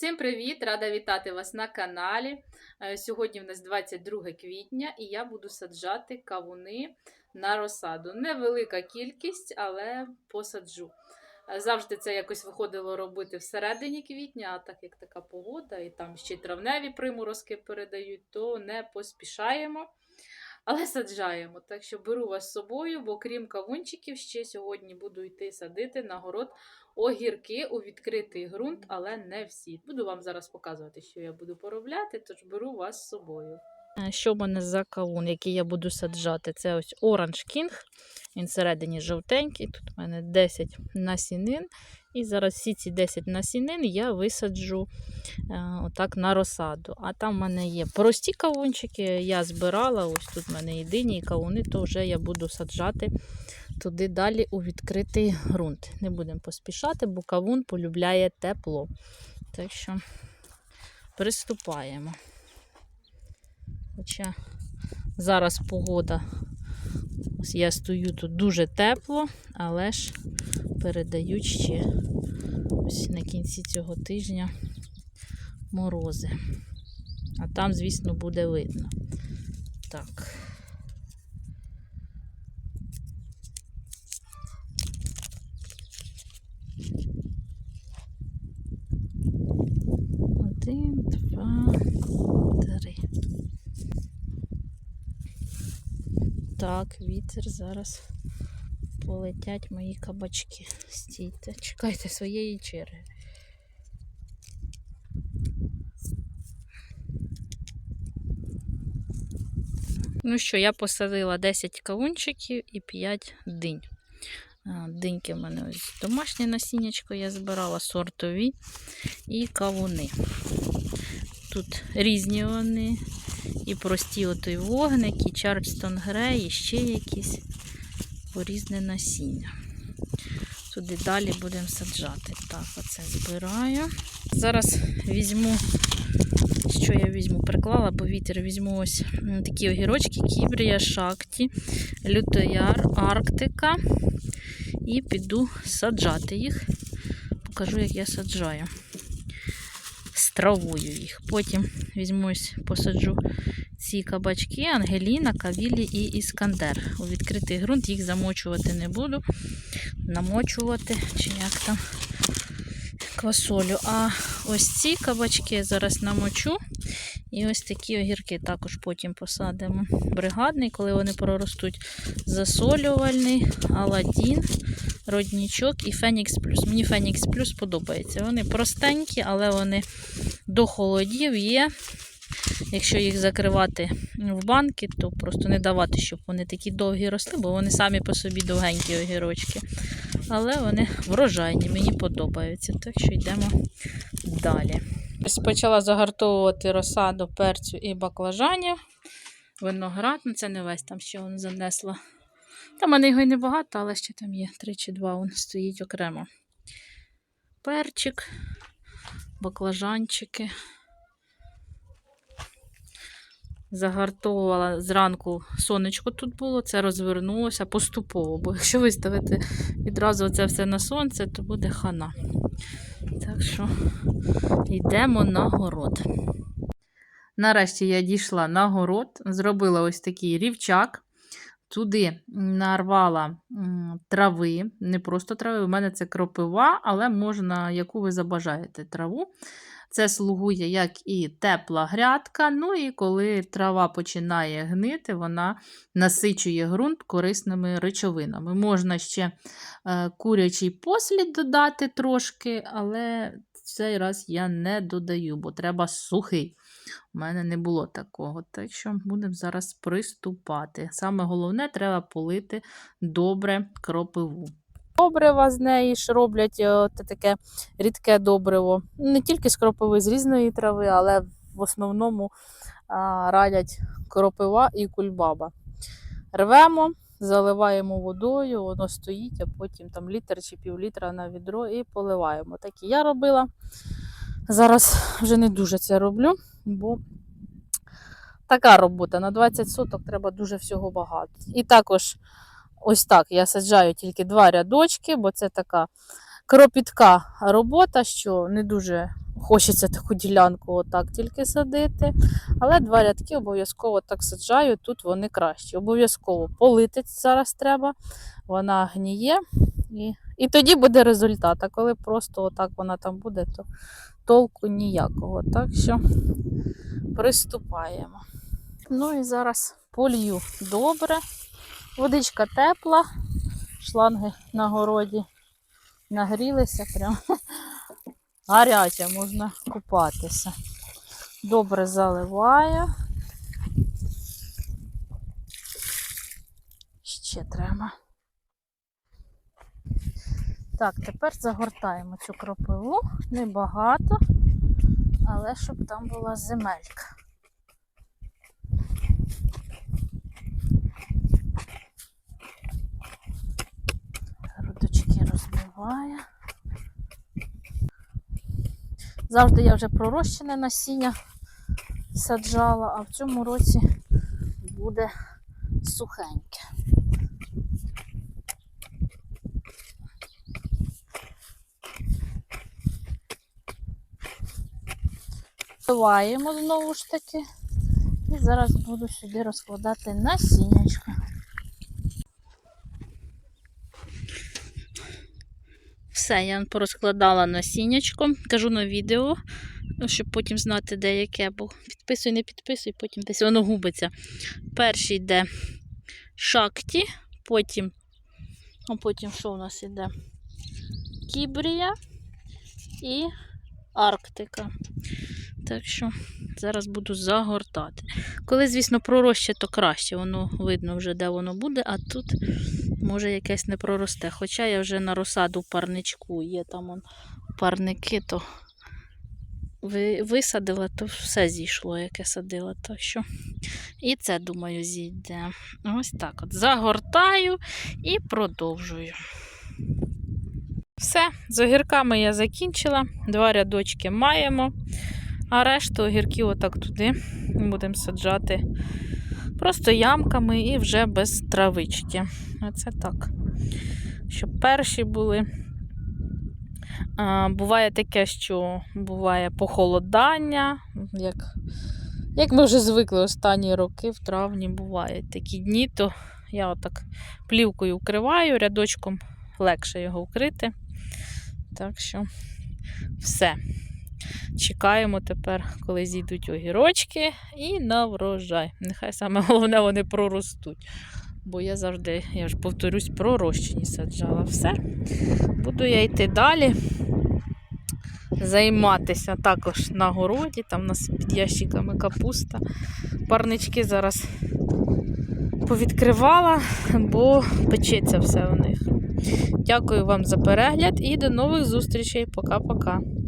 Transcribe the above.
Всім привіт! Рада вітати вас на каналі. Е, Сьогодні в нас 22 квітня і я буду саджати кавуни на розсаду. Невелика кількість, але посаджу. Е, Завжди це якось виходило робити всередині квітня, а так як така погода, і там ще й травневі приморозки передають, то не поспішаємо. Але саджаємо. Так що беру вас з собою, бо крім кавунчиків, ще сьогодні буду йти садити на город огірки у відкритий ґрунт, але не всі. Буду вам зараз показувати, що я буду поробляти, тож беру вас з собою. Що в мене за кавун, який я буду саджати? Це ось Orange King. Він всередині жовтенький. Тут у мене 10 насінин. І зараз всі ці 10 насінин я висаджу е, отак на розсаду. А там в мене є прості кавунчики, я збирала. Ось тут в мене єдині кавуни, то вже я буду саджати туди далі у відкритий ґрунт. Не будемо поспішати, бо кавун полюбляє тепло. Так що приступаємо. Хоча зараз погода, ось я стою тут дуже тепло, але ж передають ще ось на кінці цього тижня морози. А там, звісно, буде видно. Так. Один, два, три. Так, вітер зараз полетять мої кабачки. Стійте, чекайте своєї черги. Ну що, я посадила 10 кавунчиків і 5 динь. Диньки в мене ось домашнє насіннячко я збирала, сортові і кавуни. Тут різні вони, і прості отой вогник, і Чарльстон Грей, і ще якісь порізне насіння. Туди далі будемо саджати. Так, оце збираю. Зараз візьму, що я візьму, приклала, бо вітер візьму ось такі огірочки, кібрія, шакті, лютояр, арктика. І піду саджати їх. Покажу, як я саджаю. Стравую їх. Потім візьму ось посаджу ці кабачки, Ангеліна, Кавілі і Іскандер. У відкритий ґрунт їх замочувати не буду. Намочувати, чи як там квасолю. А ось ці кабачки зараз намочу. І ось такі огірки також потім посадимо. Бригадний, коли вони проростуть, засолювальний, аладдін, роднічок і Фенікс Плюс. Мені Фенікс Плюс подобається. Вони простенькі, але вони до холодів є. Якщо їх закривати в банки, то просто не давати, щоб вони такі довгі росли, бо вони самі по собі довгенькі огірочки. Але вони врожайні, мені подобаються. Так що йдемо далі. Почала загартовувати розсаду перцю і баклажанів. Виноград, ну це не весь там ще він занесла. Там мене його й небагато, але ще там є 3 чи 2, він стоїть окремо. Перчик, баклажанчики. Загартовувала зранку сонечко тут було, це розвернулося поступово, бо якщо виставити відразу це все на сонце, то буде хана. Так що йдемо на город. Нарешті я дійшла на город, зробила ось такий рівчак. Туди нарвала трави, не просто трави, у мене це кропива, але можна, яку ви забажаєте траву. Це слугує як і тепла грядка. Ну і коли трава починає гнити, вона насичує ґрунт корисними речовинами. Можна ще е, курячий послід додати трошки, але цей раз я не додаю, бо треба сухий. У мене не було такого. Так що будемо зараз приступати. Саме головне, треба полити добре кропиву. Добрива з неї ж роблять е, от таке рідке добриво. Не тільки з кропиви, з різної трави, але в основному а, радять кропива і кульбаба. Рвемо, заливаємо водою, воно стоїть, а потім там літр чи півлітра на відро і поливаємо. Так і я робила. Зараз вже не дуже це роблю, бо така робота. На 20 соток треба дуже всього багато. І також ось так я саджаю тільки два рядочки, бо це така кропітка робота, що не дуже хочеться таку ділянку отак тільки садити. Але два рядки обов'язково так саджаю, тут вони кращі. Обов'язково полити зараз треба, вона гніє. І, і тоді буде результат. А коли просто отак вона там буде, то толку ніякого. Так що приступаємо. Ну і зараз полью добре. Водичка тепла, шланги на городі нагрілися, прям гаряча, можна купатися. Добре заливаю. Ще треба. Так, тепер загортаємо цю кропиву. Небагато, але щоб там була земелька. Розбиваю. Завжди я вже пророщене насіння саджала, а в цьому році буде сухеньке. Вливаємо знову ж таки. І зараз буду сюди розкладати насіннячко. Все, я порозкладала насіннячко. Кажу на відео, щоб потім знати, де яке, бо підписуй, не підписуй, потім десь воно губиться. Перший йде шакті, потім, а потім що у нас іде? Кібрія і Арктика. Так що зараз буду загортати. Коли, звісно, пророща, то краще, воно видно вже, де воно буде, а тут може якесь не проросте. Хоча я вже на розсаду парничку є там он, парники, то висадила, то все зійшло, яке садила. Так що і це, думаю, зійде. Ось так от. Загортаю і продовжую. Все, з огірками я закінчила. Два рядочки маємо. А решту огірків отак туди будемо саджати просто ямками і вже без травички. Оце так. Щоб перші були. А, буває таке, що буває похолодання, як, як ми вже звикли останні роки, в травні бувають такі дні, то я отак плівкою вкриваю, рядочком легше його вкрити. Так що все. Чекаємо тепер, коли зійдуть огірочки, і на врожай. Нехай саме головне вони проростуть. Бо я завжди, я ж повторюсь, пророщені саджала. Все. Буду я йти далі. Займатися також на городі. Там у нас під ящиками капуста. Парнички зараз повідкривала, бо печеться все у них. Дякую вам за перегляд і до нових зустрічей. Пока-пока.